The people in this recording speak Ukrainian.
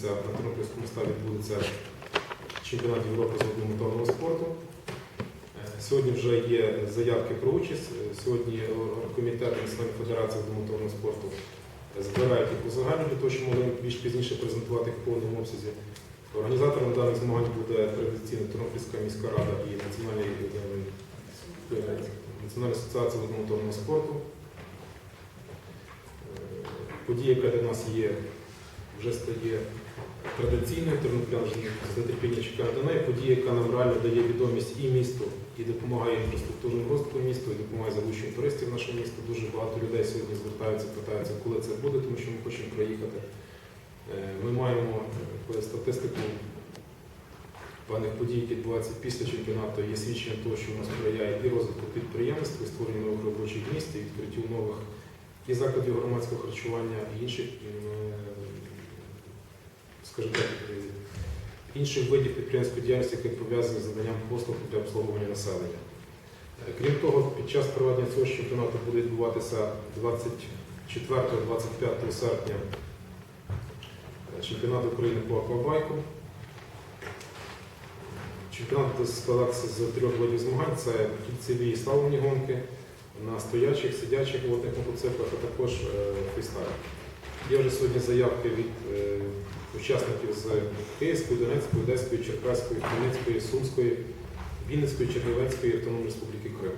Це на Тернопільському ставі відбудеться чемпіонат Європи з водного спорту. Е, Сьогодні вже є заявки про участь. Е, Сьогодні комітет Національної федерації водомоторного спорту збирають їх для того, щоб могли більш пізніше презентувати їх в повному обсязі. Організатором даних змагань буде традиційно Тернопільська міська рада і Національна асоціація водомоторного спорту. Е, Подія, яка для нас є, вже стає традиційною, тернопілян вже з нетерпінням чекають до неї. Подія, яка нам реально дає відомість і місту, і допомагає інфраструктурному розвитку місту, і допомагає залученню туристів в наше місто. Дуже багато людей сьогодні звертаються, питаються, коли це буде, тому що ми хочемо приїхати. Е, Ми маємо е, статистику певних подій, які відбуваються після чемпіонату, є свідченням того, що у нас сприяє і розвитку підприємництва, і створенню нових робочих місць, і відкриттю нових і закладів громадського харчування, і інших, е, скажімо так, е, інших видів підприємської діяльності, які пов'язані з наданням послуг для обслуговування населення. Е, Крім того, під час проведення цього чемпіонату буде відбуватися 24-25 серпня е, чемпіонат України по аквабайку. Чемпіонат буде складатися з трьох видів змагань: це кільцеві і славні гонки на стоячих, сидячих водних мотоциклах, а також е. Є вже сьогодні заявки від учасників з Київської, Донецької, Одеської, Черкаської, Хмельницької, Сумської, Вінницької, Чернівецької Автономної Республіки Крим.